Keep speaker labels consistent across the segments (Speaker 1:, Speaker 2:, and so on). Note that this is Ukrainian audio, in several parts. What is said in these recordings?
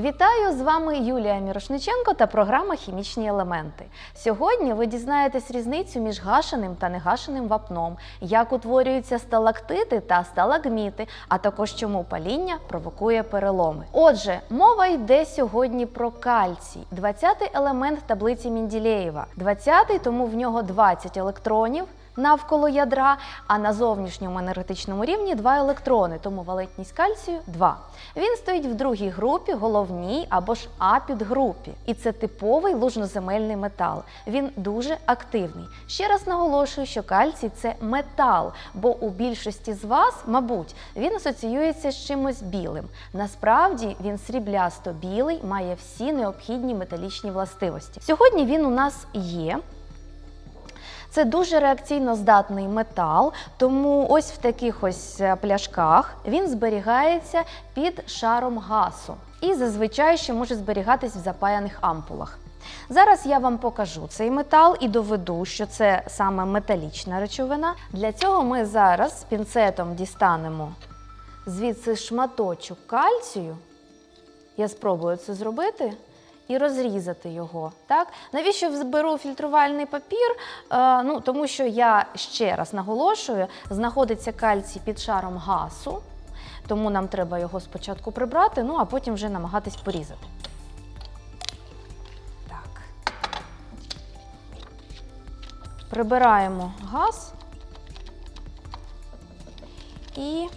Speaker 1: Вітаю з вами Юлія Мірошниченко та програма Хімічні елементи. Сьогодні ви дізнаєтесь різницю між гашеним та негашеним вапном, як утворюються сталактити та сталагміти, а також чому паління провокує переломи. Отже, мова йде сьогодні про кальцій, 20-й елемент таблиці Мінділеєва. 20-й, тому в нього 20 електронів навколо ядра, а на зовнішньому енергетичному рівні 2 електрони, тому валентність кальцію 2. Він стоїть в другій групі, головній або ж А-підгрупі. І це типовий лужноземельний метал. Він дуже активний. Ще раз наголошую, що кальцій це метал, бо у більшості з вас, мабуть, він асоціюється з чимось білим. Насправді він сріблясто білий, має всі необхідні металічні властивості. Сьогодні він у нас є. Це дуже реакційно здатний метал, тому ось в таких ось е, пляшках він зберігається під шаром гасу і зазвичай ще може зберігатись в запаяних ампулах. Зараз я вам покажу цей метал і доведу, що це саме металічна речовина. Для цього ми зараз пінцетом дістанемо звідси шматочок кальцію. Я спробую це зробити і розрізати його. Так? Навіщо беру фільтрувальний папір? Е, ну, тому що я ще раз наголошую, знаходиться кальцій під шаром гасу, тому нам треба його спочатку прибрати, ну а потім вже намагатись порізати. Так. Прибираємо газ і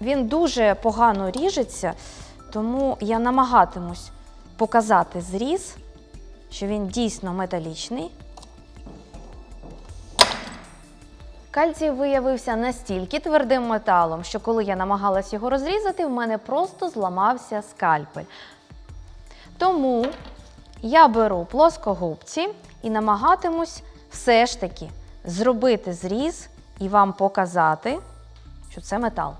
Speaker 1: він дуже погано ріжеться, тому я намагатимусь показати зріз, що він дійсно металічний. Кальцій виявився настільки твердим металом, що коли я намагалась його розрізати, в мене просто зламався скальпель. Тому я беру плоскогубці і намагатимусь все ж таки зробити зріз і вам показати, що це метал.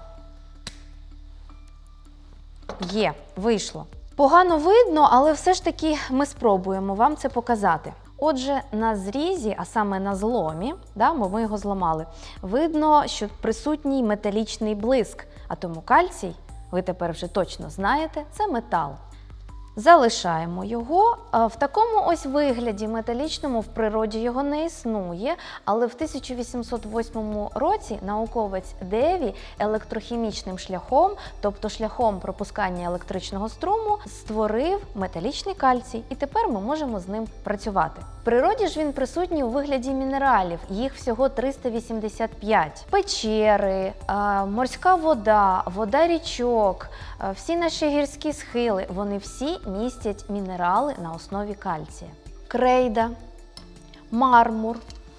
Speaker 1: Є, вийшло. Погано видно, але все ж таки ми спробуємо вам це показати. Отже, на зрізі, а саме на зломі, да, ми його зламали, видно, що присутній металічний блиск, а тому кальцій, ви тепер вже точно знаєте, це метал. Залишаємо його. В такому ось вигляді металічному в природі його не існує, але в 1808 році науковець Деві електрохімічним шляхом, тобто шляхом пропускання електричного струму, створив металічний кальцій, і тепер ми можемо з ним працювати. В природі ж він присутній у вигляді мінералів, їх всього 385. Печери, морська вода, вода річок, всі наші гірські схили, вони всі містять мінерали на основі кальція. Крейда, мармур.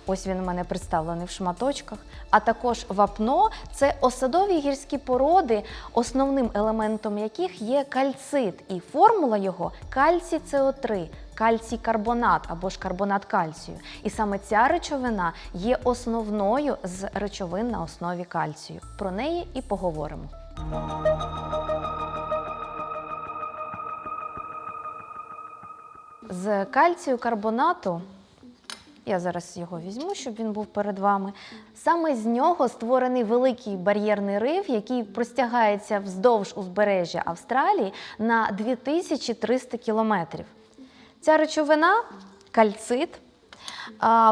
Speaker 1: Ось він у мене представлений в шматочках. А також вапно це осадові гірські породи, основним елементом яких є кальцит, і формула його кальцій СО3, кальцій карбонат або ж карбонат кальцію. І саме ця речовина є основною з речовин на основі кальцію. Про неї і поговоримо. З кальцію карбонату я зараз його візьму, щоб він був перед вами. Саме з нього створений великий бар'єрний риф, який простягається вздовж узбережжя Австралії на 2300 кілометрів. Ця речовина кальцит.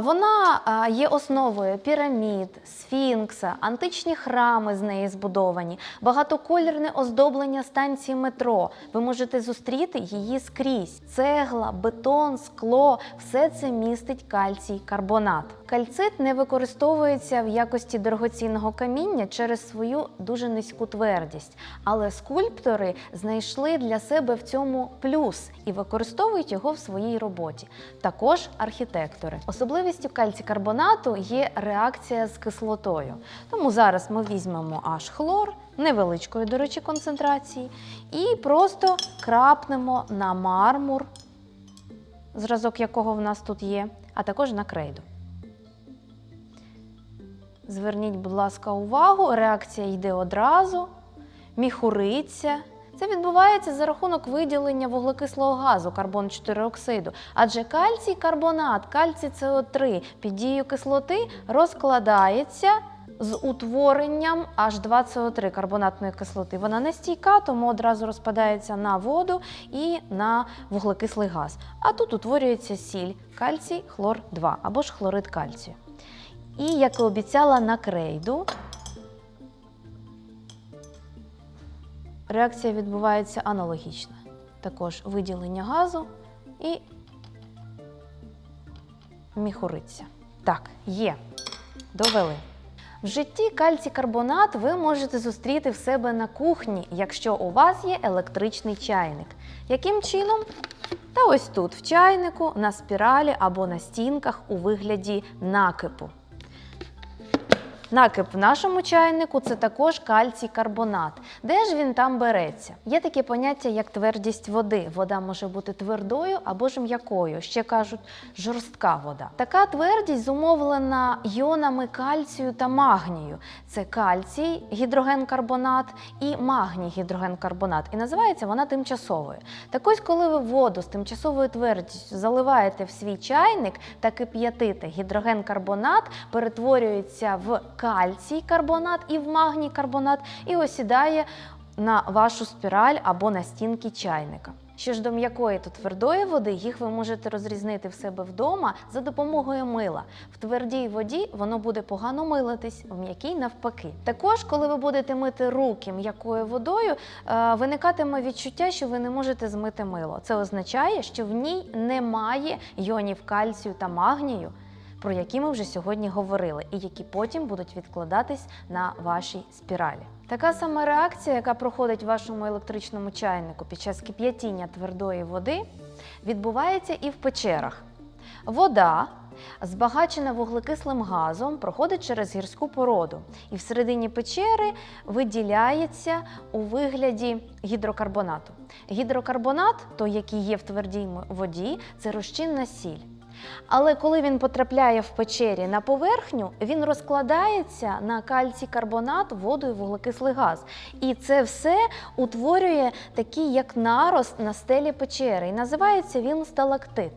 Speaker 1: Вона є основою пірамід, сфінкса, античні храми з неї збудовані, багатоколірне оздоблення станції метро. Ви можете зустріти її скрізь. Цегла, бетон, скло все це містить кальцій карбонат. Кальцит не використовується в якості дорогоцінного каміння через свою дуже низьку твердість, але скульптори знайшли для себе в цьому плюс і використовують його в своїй роботі. Також архітектори. Особливістю кальцій-карбонату є реакція з кислотою. Тому зараз ми візьмемо аж хлор, невеличкої, до речі, концентрації, і просто крапнемо на мармур, зразок якого в нас тут є, а також на крейду. Зверніть, будь ласка, увагу, реакція йде одразу, міхуриться. Це відбувається за рахунок виділення вуглекислого газу карбон 4 оксиду, адже кальцій карбонат, кальцій СО3 під дією кислоти розкладається з утворенням H2CO3 карбонатної кислоти. Вона не стійка, тому одразу розпадається на воду і на вуглекислий газ. А тут утворюється сіль кальцій хлор 2 або ж хлорид кальцію. І як і обіцяла на крейду, реакція відбувається аналогічно. Також виділення газу і міхуриця. Так, є. Довели. В житті кальцій-карбонат ви можете зустріти в себе на кухні, якщо у вас є електричний чайник. Яким чином? Та ось тут, в чайнику, на спіралі або на стінках у вигляді накипу. Накип в нашому чайнику це також кальцій-карбонат. Де ж він там береться? Є таке поняття, як твердість води. Вода може бути твердою або ж м'якою. Ще кажуть, жорстка вода. Така твердість зумовлена іонами кальцію та магнію. Це кальцій, гідрогенкарбонат і магній гідрогенкарбонат. І називається вона тимчасовою. Так ось, коли ви воду з тимчасовою твердістю заливаєте в свій чайник та кип'ятите, гідрогенкарбонат перетворюється в кальцій карбонат і в магній карбонат і осідає на вашу спіраль або на стінки чайника. Що ж до м'якої та твердої води, їх ви можете розрізнити в себе вдома за допомогою мила. В твердій воді воно буде погано милитись, в м'якій навпаки. Також, коли ви будете мити руки м'якою водою, е, виникатиме відчуття, що ви не можете змити мило. Це означає, що в ній немає йонів кальцію та магнію, про які ми вже сьогодні говорили, і які потім будуть відкладатись на вашій спіралі. Така сама реакція, яка проходить в вашому електричному чайнику під час кип'ятіння твердої води, відбувається і в печерах. Вода, збагачена вуглекислим газом, проходить через гірську породу, і всередині печери виділяється у вигляді гідрокарбонату. Гідрокарбонат, той, який є в твердій воді, це розчинна сіль. Але коли він потрапляє в печері на поверхню, він розкладається на кальцій карбонат, воду і вуглекислий газ. І це все утворює такий як нарост на стелі печери. І називається він сталактит.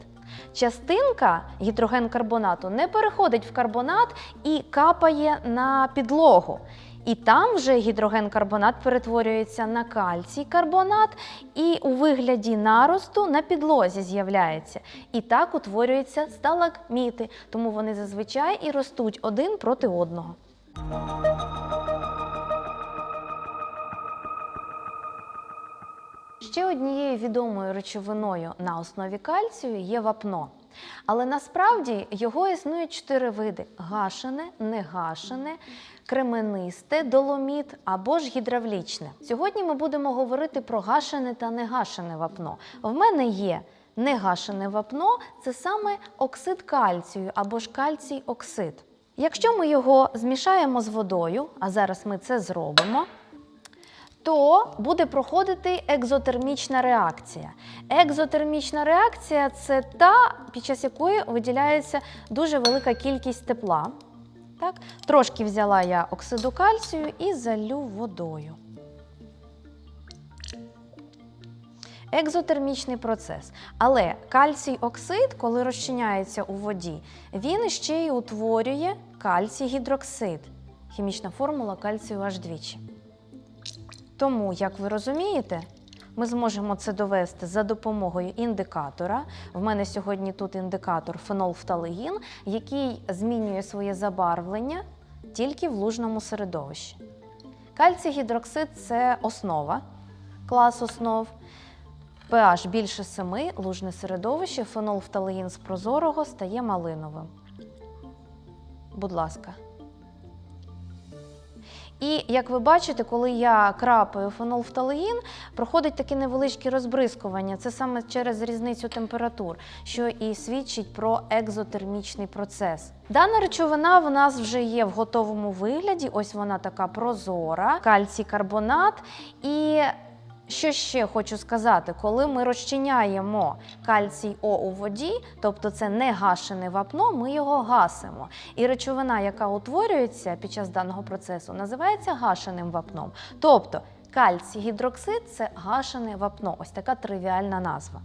Speaker 1: Частинка гідрогенкарбонату не переходить в карбонат і капає на підлогу. І там вже гідрогенкарбонат перетворюється на кальцій карбонат і у вигляді наросту на підлозі з'являється. І так утворюються сталагміти, тому вони зазвичай і ростуть один проти одного. Ще однією відомою речовиною на основі кальцію є вапно. Але насправді його існує чотири види: гашене, негашене, кременисте, доломіт або ж гідравлічне. Сьогодні ми будемо говорити про гашене та негашене вапно. В мене є негашене вапно це саме оксид кальцію або ж кальцій оксид. Якщо ми його змішаємо з водою, а зараз ми це зробимо то буде проходити екзотермічна реакція. Екзотермічна реакція це та, під час якої виділяється дуже велика кількість тепла. Так? Трошки взяла я оксиду кальцію і залю водою. Екзотермічний процес. Але кальцій оксид, коли розчиняється у воді, він ще й утворює кальцій гідроксид. Хімічна формула кальцію аж двічі. Тому, як ви розумієте, ми зможемо це довести за допомогою індикатора. В мене сьогодні тут індикатор фенолфталеїн, який змінює своє забарвлення тільки в лужному середовищі. Кальцій гідроксид це основа, клас основ. pH більше 7, лужне середовище, фенолфталеїн з прозорого стає малиновим. Будь ласка. І як ви бачите, коли я крапаю фенолфталеїн, проходить таке невеличке розбризкування. Це саме через різницю температур, що і свідчить про екзотермічний процес. Дана речовина в нас вже є в готовому вигляді. Ось вона така прозора, кальцій карбонат. І що ще хочу сказати, коли ми розчиняємо кальцій О у воді, тобто це не гашене вапно, ми його гасимо. І речовина, яка утворюється під час даного процесу, називається гашеним вапном. Тобто кальцій гідроксид це гашене вапно. Ось така тривіальна назва.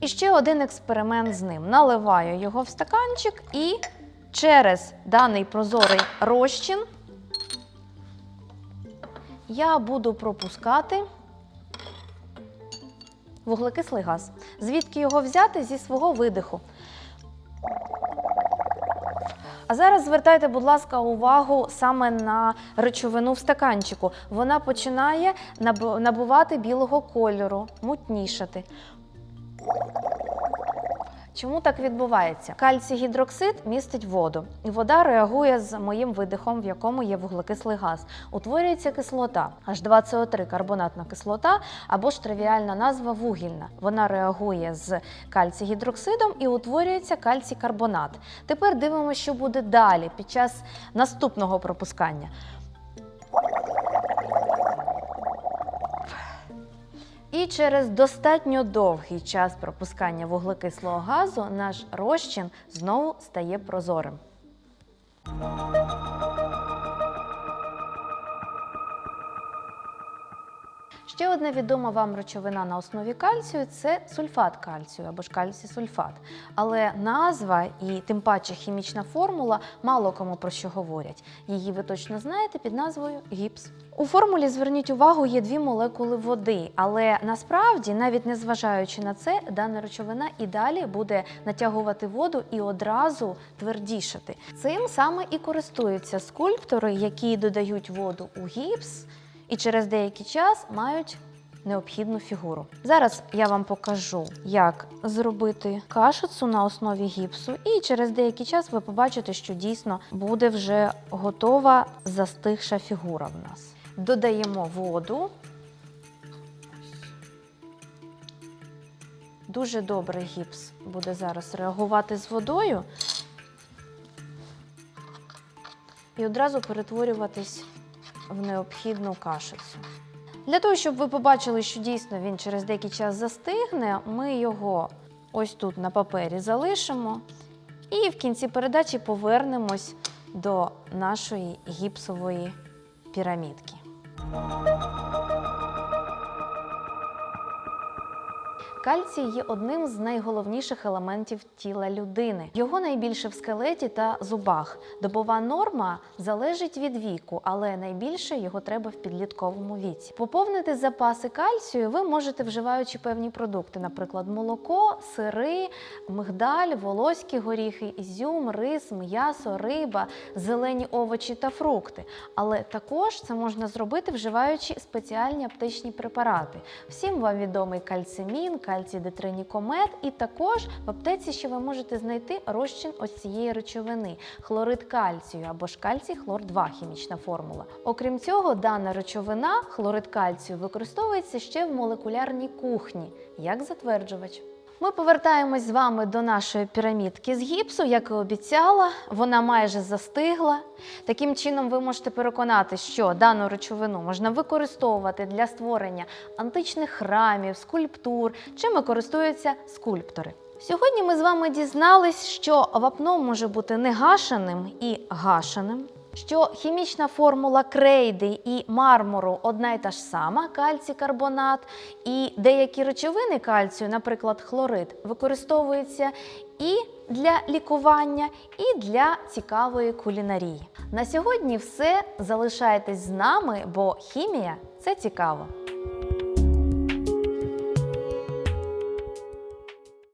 Speaker 1: І ще один експеримент з ним. Наливаю його в стаканчик і через даний прозорий розчин я буду пропускати вуглекислий газ. Звідки його взяти зі свого видиху? А зараз звертайте, будь ласка, увагу саме на речовину в стаканчику. Вона починає набувати білого кольору, мутнішати. Чому так відбувається? Кальцій гідроксид містить воду, і вода реагує з моїм видихом, в якому є вуглекислий газ. Утворюється кислота H2CO3 карбонатна кислота або ж тривіальна назва вугільна. Вона реагує з кальцій гідроксидом і утворюється кальцій карбонат. Тепер дивимося, що буде далі під час наступного пропускання. І через достатньо довгий час пропускання вуглекислого газу наш розчин знову стає прозорим. Одна відома вам речовина на основі кальцію це сульфат кальцію або ж кальцій-сульфат. Але назва і тим паче хімічна формула мало кому про що говорять. Її ви точно знаєте під назвою гіпс. У формулі зверніть увагу, є дві молекули води, але насправді, навіть незважаючи на це, дана речовина і далі буде натягувати воду і одразу твердішати. Цим саме і користуються скульптори, які додають воду у гіпс і через деякий час мають необхідну фігуру. Зараз я вам покажу, як зробити кашицю на основі гіпсу, і через деякий час ви побачите, що дійсно буде вже готова застигша фігура в нас. Додаємо воду. Дуже добре гіпс буде зараз реагувати з водою і одразу перетворюватись в необхідну кашицю. Для того, щоб ви побачили, що дійсно він через деякий час застигне, ми його ось тут на папері залишимо і в кінці передачі повернемось до нашої гіпсової пірамідки. Кальцій є одним з найголовніших елементів тіла людини. Його найбільше в скелеті та зубах. Добова норма залежить від віку, але найбільше його треба в підлітковому віці. Поповнити запаси кальцію ви можете вживаючи певні продукти, наприклад, молоко, сири, мигдаль, волоські горіхи, ізюм, рис, м'ясо, риба, зелені овочі та фрукти. Але також це можна зробити, вживаючи спеціальні аптечні препарати. Всім вам відомий кальцимін, кальцій детринікомет, і також в аптеці ще ви можете знайти розчин ось цієї речовини хлорид кальцію або ж кальцій хлор 2 хімічна формула. Окрім цього, дана речовина, хлорид кальцію, використовується ще в молекулярній кухні як затверджувач. Ми повертаємось з вами до нашої пірамідки з гіпсу, як і обіцяла, вона майже застигла. Таким чином, ви можете переконати, що дану речовину можна використовувати для створення античних храмів, скульптур, чим користуються скульптори. Сьогодні ми з вами дізнались, що вапно може бути негашеним і гашеним. Що хімічна формула крейди і мармуру одна й та ж сама кальцій карбонат, і деякі речовини кальцію, наприклад, хлорид, використовуються і для лікування, і для цікавої кулінарії. На сьогодні все. Залишайтесь з нами, бо хімія це цікаво.